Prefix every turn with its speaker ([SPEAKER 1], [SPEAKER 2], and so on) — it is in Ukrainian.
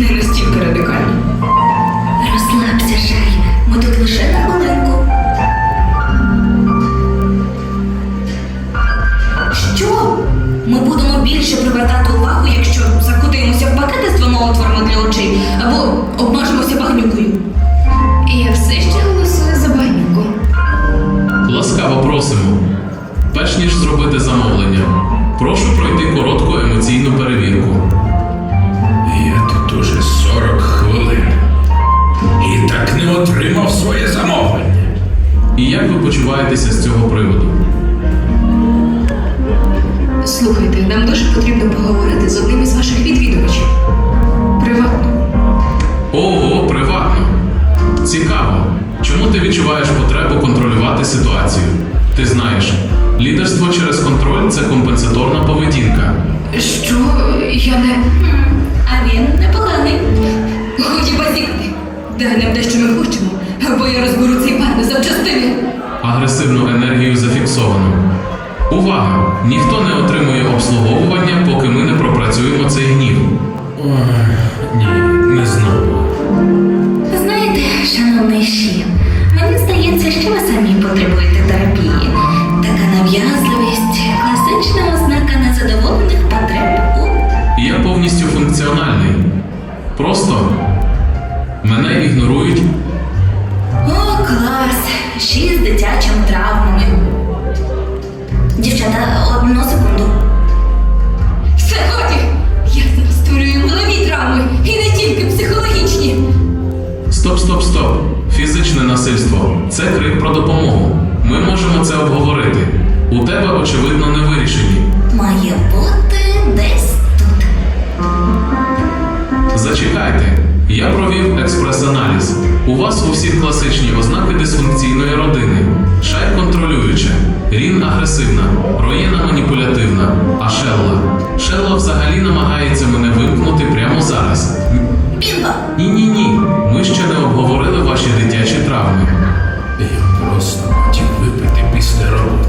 [SPEAKER 1] не настільки радикальні.
[SPEAKER 2] Розслабся, Шері. Ми тут лише на хвилинку. Що? Ми будемо більше привертати увагу, якщо закутаємося в пакети з двома отворами для очей
[SPEAKER 1] або обмажемося багнюкою. І я все ще голосую за багнюку.
[SPEAKER 3] Ласкаво просимо. Перш ніж зробити замовлення, прошу пройти коротку емоційну.
[SPEAKER 4] Замовлення.
[SPEAKER 3] І як ви почуваєтеся з цього приводу?
[SPEAKER 1] Слухайте, нам дуже потрібно поговорити з одним із ваших відвідувачів. Приватно.
[SPEAKER 3] Ого, приватно. Цікаво. Чому ти відчуваєш потребу контролювати ситуацію? Ти знаєш, лідерство через контроль це компенсаторна поведінка.
[SPEAKER 1] Що я не.
[SPEAKER 2] А він непоганий.
[SPEAKER 1] Нам те, що ми хочемо, або я розберу цей пар на запчастини.
[SPEAKER 3] Агресивну енергію зафіксовано. Увага! Ніхто не отримує обслуговування, поки ми не пропрацюємо цей гнів.
[SPEAKER 4] Ой, ні, не знову.
[SPEAKER 2] Знаєте, шановний Ші, мені здається, що ви самі потребуєте терапії. Така нав'язливість класична ознака незадоволених потреб у
[SPEAKER 3] Я повністю функціональний. Просто Фізичне насильство це крик про допомогу. Ми можемо це обговорити. У тебе, очевидно, не вирішені.
[SPEAKER 2] Має бути десь тут.
[SPEAKER 3] Зачекайте. Я провів експрес-аналіз. У вас у всіх класичні ознаки дисфункційної родини. Шай контролююча, Рін агресивна, Роєна маніпулятивна, а Шелла. Шелла взагалі намагається мене вимкнути прямо зараз.
[SPEAKER 2] Бінго!
[SPEAKER 3] Ні, ні,
[SPEAKER 4] Zero.